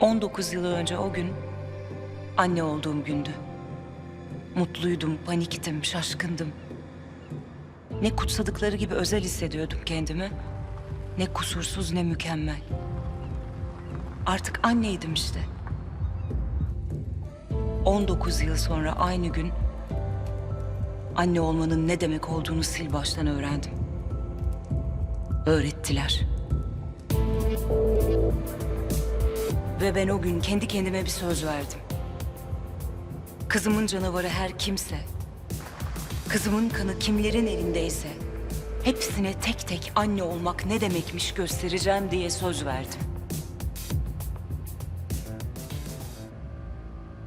19 yıl önce o gün anne olduğum gündü. Mutluydum, paniktim, şaşkındım. Ne kutsadıkları gibi özel hissediyordum kendimi. Ne kusursuz ne mükemmel. Artık anneydim işte. 19 yıl sonra aynı gün anne olmanın ne demek olduğunu sil baştan öğrendim. Öğrettiler. Ve ben o gün kendi kendime bir söz verdim. Kızımın canavarı her kimse, kızımın kanı kimlerin elindeyse, hepsine tek tek anne olmak ne demekmiş göstereceğim diye söz verdim.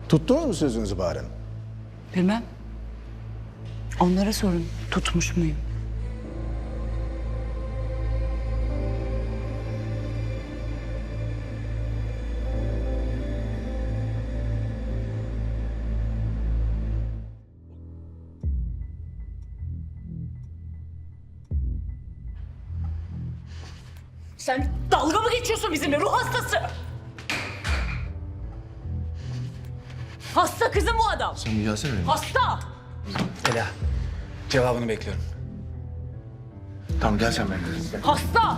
Tuttunuz mu sözünüzü Bahar Hanım? Bilmem. Onlara sorun, tutmuş muyum? Sen dalga mı geçiyorsun bizimle ruh hastası? Hasta kızım bu adam. Sen gelsene benim. Hasta. Ela. Cevabını bekliyorum. Tamam gel sen benimle. Hasta.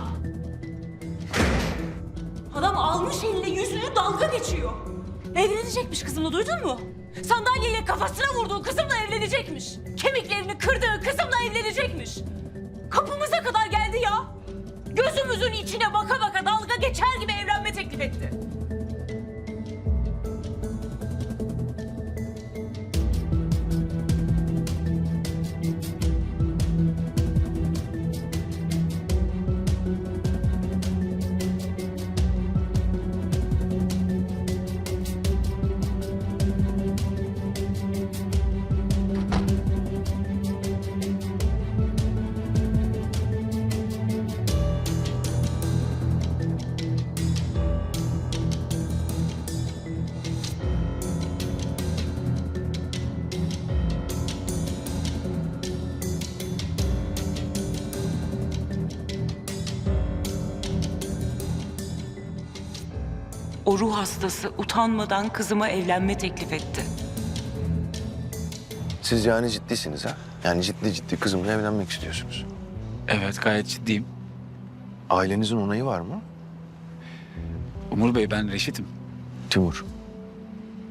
Adam almış eline yüzünü dalga geçiyor. Evlenecekmiş kızımla duydun mu? Sandalyeyle kafasına vurduğu kızımla evlenecekmiş. Kemiklerini kırdığı kızımla evlenecekmiş. Kapımıza kadar geldi ya. Gözümüzün içine baka baka dalga geçer gibi evlenme teklif etti. O ruh hastası utanmadan kızıma evlenme teklif etti. Siz yani ciddisiniz ha? Yani ciddi ciddi kızımla evlenmek istiyorsunuz. Evet gayet ciddiyim. Ailenizin onayı var mı? Umur Bey ben Reşit'im. Timur.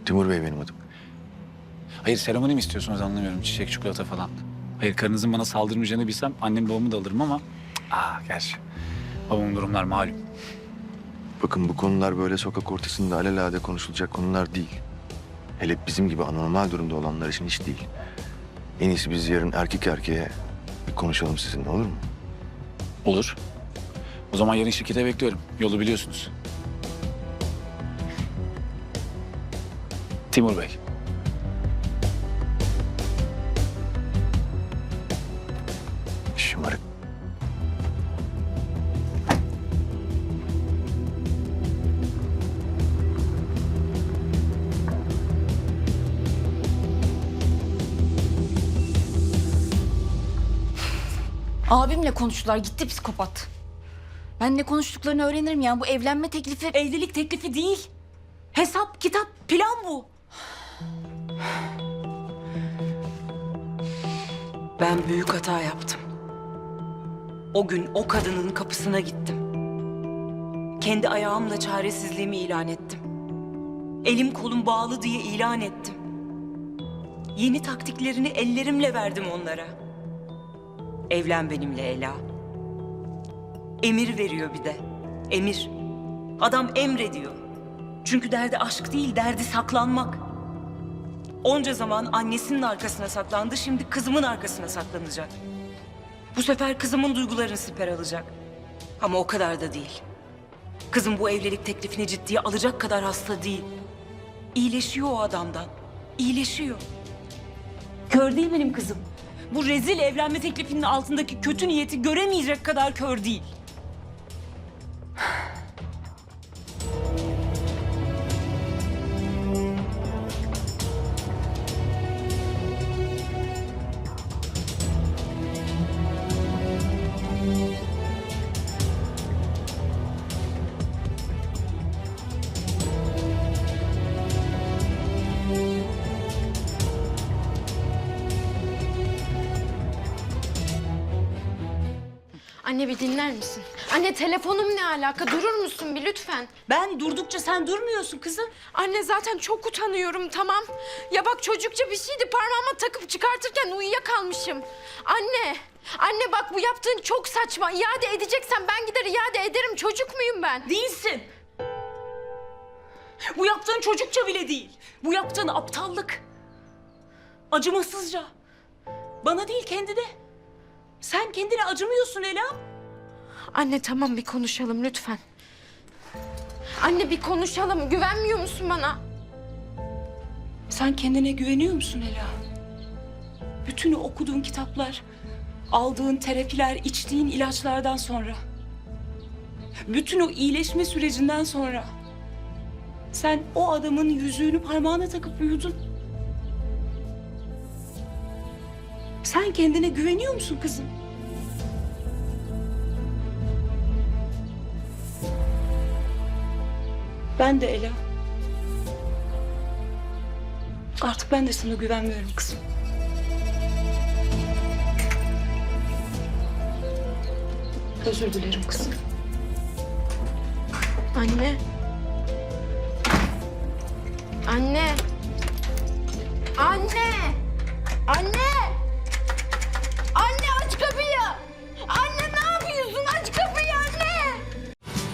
Timur Bey benim adım. Hayır seremoni mi istiyorsunuz anlamıyorum. Çiçek, çikolata falan. Hayır karınızın bana saldırmayacağını bilsem annem babamı da alırım ama... Aa gerçi. Babamın durumlar malum. Bakın bu konular böyle sokak ortasında alelade konuşulacak konular değil. Hele bizim gibi anormal durumda olanlar için hiç değil. En iyisi biz yarın erkek erkeğe bir konuşalım sizinle olur mu? Olur. O zaman yarın şirkete bekliyorum. Yolu biliyorsunuz. Timur Bey. Abimle konuştular gitti psikopat. Ben ne konuştuklarını öğrenirim ya. Bu evlenme teklifi... Evlilik teklifi değil. Hesap, kitap, plan bu. Ben büyük hata yaptım. O gün o kadının kapısına gittim. Kendi ayağımla çaresizliğimi ilan ettim. Elim kolum bağlı diye ilan ettim. Yeni taktiklerini ellerimle verdim onlara. Evlen benimle Ela. Emir veriyor bir de. Emir. Adam emrediyor. Çünkü derdi aşk değil, derdi saklanmak. Onca zaman annesinin arkasına saklandı, şimdi kızımın arkasına saklanacak. Bu sefer kızımın duygularını siper alacak. Ama o kadar da değil. Kızım bu evlilik teklifini ciddiye alacak kadar hasta değil. İyileşiyor o adamdan. İyileşiyor. Kör değil benim kızım. Bu rezil evlenme teklifinin altındaki kötü niyeti göremeyecek kadar kör değil. Anne bir dinler misin? Anne telefonum ne alaka? Durur musun bir lütfen? Ben durdukça sen durmuyorsun kızım. Anne zaten çok utanıyorum tamam. Ya bak çocukça bir şeydi parmağıma takıp çıkartırken uyuyakalmışım. Anne, anne bak bu yaptığın çok saçma. İade edeceksen ben gider iade ederim. Çocuk muyum ben? Değilsin. Bu yaptığın çocukça bile değil. Bu yaptığın aptallık. Acımasızca. Bana değil kendine. Sen kendine acımıyorsun Ela. Anne tamam bir konuşalım lütfen. Anne bir konuşalım. Güvenmiyor musun bana? Sen kendine güveniyor musun Ela? Bütün o okuduğun kitaplar, aldığın terapiler, içtiğin ilaçlardan sonra. Bütün o iyileşme sürecinden sonra. Sen o adamın yüzüğünü parmağına takıp uyudun. Sen kendine güveniyor musun kızım? Ben de Ela. Artık ben de sana güvenmiyorum kızım. Özür dilerim kızım. Anne. Anne. Anne. Anne.